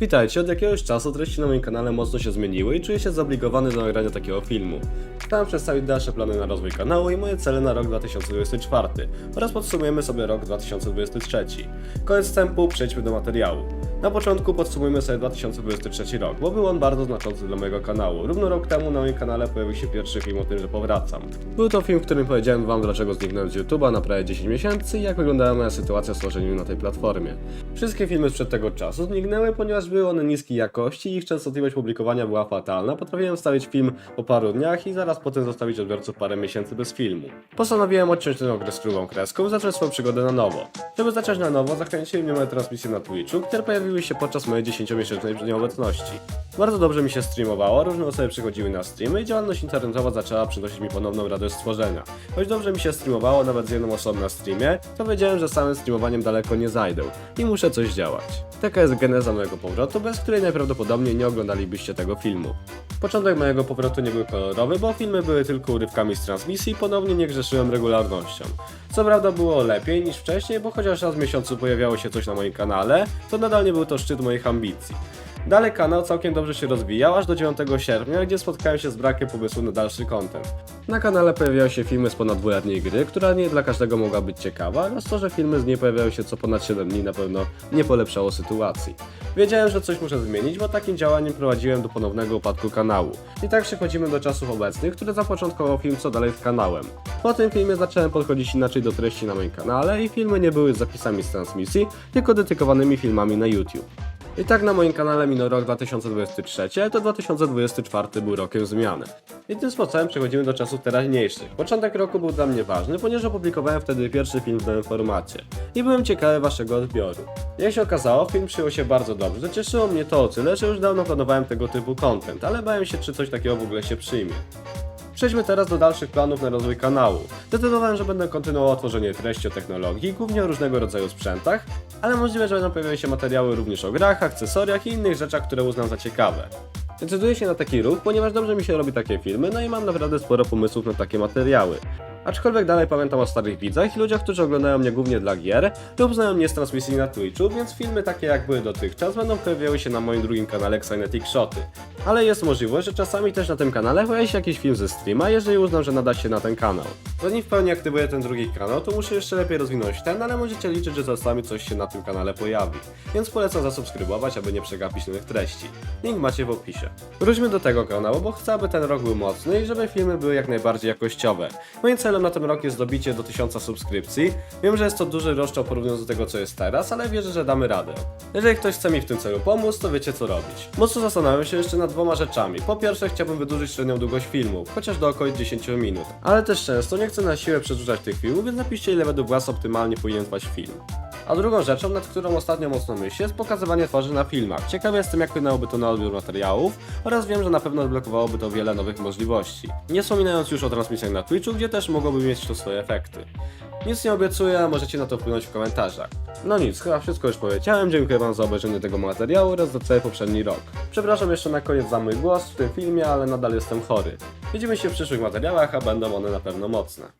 Witajcie, od jakiegoś czasu treści na moim kanale mocno się zmieniły i czuję się zobligowany do nagrania takiego filmu. Chciałem przedstawić dalsze plany na rozwój kanału i moje cele na rok 2024 oraz podsumujemy sobie rok 2023. Koniec wstępu, przejdźmy do materiału. Na początku podsumujmy sobie 2023 rok, bo był on bardzo znaczący dla mojego kanału. Równo rok temu na moim kanale pojawił się pierwszy film o tym, że powracam. Był to film, w którym powiedziałem wam dlaczego zniknąłem z YouTube'a na prawie 10 miesięcy i jak wyglądała moja sytuacja z tworzeniem na tej platformie. Wszystkie filmy sprzed tego czasu zniknęły, ponieważ były one niskiej jakości i ich częstotliwość publikowania była fatalna. Potrafiłem wstawić film po paru dniach i zaraz potem zostawić odbiorców parę miesięcy bez filmu. Postanowiłem odciąć ten okres drugą kreską i zacząć swoją przygodę na nowo. Żeby zacząć na nowo, zachęciły mnie moje transmisje na Twitchu, które pojawiły się podczas mojej 10-miesięcznej nieobecności. Bardzo dobrze mi się streamowało, różne osoby przychodziły na streamy i działalność internetowa zaczęła przynosić mi ponowną radość stworzenia. Choć dobrze mi się streamowało nawet z jedną osobą na streamie, to wiedziałem, że samym streamowaniem daleko nie zajdę i muszę coś działać. Taka jest geneza mojego powrotu, bez której najprawdopodobniej nie oglądalibyście tego filmu. Początek mojego powrotu nie był kolorowy, bo filmy były tylko urywkami z transmisji i ponownie nie grzeszyłem regularnością. Co prawda było lepiej niż wcześniej, bo chociaż raz w miesiącu pojawiało się coś na moim kanale, to nadal nie był to szczyt moich ambicji. Dalej kanał całkiem dobrze się rozwijał aż do 9 sierpnia, gdzie spotkałem się z brakiem pomysłu na dalszy content. Na kanale pojawiały się filmy z ponad dwuletniej gry, która nie dla każdego mogła być ciekawa, oraz to, że filmy z niej pojawiały się co ponad 7 dni na pewno nie polepszało sytuacji. Wiedziałem, że coś muszę zmienić, bo takim działaniem prowadziłem do ponownego upadku kanału. I tak przechodzimy do czasów obecnych, które zapoczątkował film Co dalej z kanałem. Po tym filmie zacząłem podchodzić inaczej do treści na moim kanale i filmy nie były zapisami z transmisji, tylko dedykowanymi filmami na YouTube. I tak na moim kanale minął rok 2023, a to 2024 był rokiem zmiany. I tym sposobem przechodzimy do czasów teraźniejszych. Początek roku był dla mnie ważny, ponieważ opublikowałem wtedy pierwszy film w nowym formacie. I byłem ciekawy waszego odbioru. Jak się okazało, film przyjął się bardzo dobrze. Cieszyło mnie to o tyle, że już dawno planowałem tego typu content, ale bałem się, czy coś takiego w ogóle się przyjmie. Przejdźmy teraz do dalszych planów na rozwój kanału. Zdecydowałem, że będę kontynuował tworzenie treści o technologii, głównie o różnego rodzaju sprzętach, ale możliwe, że będą pojawiały się materiały również o grach, akcesoriach i innych rzeczach, które uznam za ciekawe. Decyduję się na taki ruch, ponieważ dobrze mi się robi takie filmy, no i mam naprawdę sporo pomysłów na takie materiały. Aczkolwiek dalej pamiętam o starych widzach i ludziach, którzy oglądają mnie głównie dla gier lub znają mnie z transmisji na Twitchu, więc filmy takie jak były dotychczas będą pojawiały się na moim drugim kanale Xynetic Shoty. Ale jest możliwość, że czasami też na tym kanale pojawi się jakiś film ze streama, jeżeli uznam, że nada się na ten kanał. Zanim w pełni aktywuję ten drugi kanał, to muszę jeszcze lepiej rozwinąć ten, ale możecie liczyć, że czasami coś się na tym kanale pojawi. Więc polecam zasubskrybować, aby nie przegapić nowych treści. Link macie w opisie. Wróćmy do tego kanału, bo chcę, aby ten rok był mocny i żeby filmy były jak najbardziej jakościowe. Moim celem na ten rok jest dobicie do 1000 subskrypcji. Wiem, że jest to duży rozstrzał porównując do tego, co jest teraz, ale wierzę, że damy radę. Jeżeli ktoś chce mi w tym celu pomóc, to wiecie co robić. Mocno zastanawiam się jeszcze nad dwoma rzeczami. Po pierwsze, chciałbym wydłużyć średnią długość filmów, chociaż do około 10 minut. Ale też często nie chcę na siłę przedłużać tych filmów, więc napiszcie ile według Was optymalnie powinien trwać film. A drugą rzeczą, nad którą ostatnio mocno myślę, jest pokazywanie twarzy na filmach. Ciekawy jestem, jak wpłynęłoby to na odbiór materiałów oraz wiem, że na pewno odblokowałoby to wiele nowych możliwości. Nie wspominając już o transmisjach na Twitchu, gdzie też mogłoby mieć to swoje efekty. Nic nie obiecuję, a możecie na to wpłynąć w komentarzach. No nic, chyba wszystko już powiedziałem, dziękuję wam za obejrzenie tego materiału oraz za cały poprzedni rok. Przepraszam jeszcze na koniec za mój głos w tym filmie, ale nadal jestem chory. Widzimy się w przyszłych materiałach, a będą one na pewno mocne.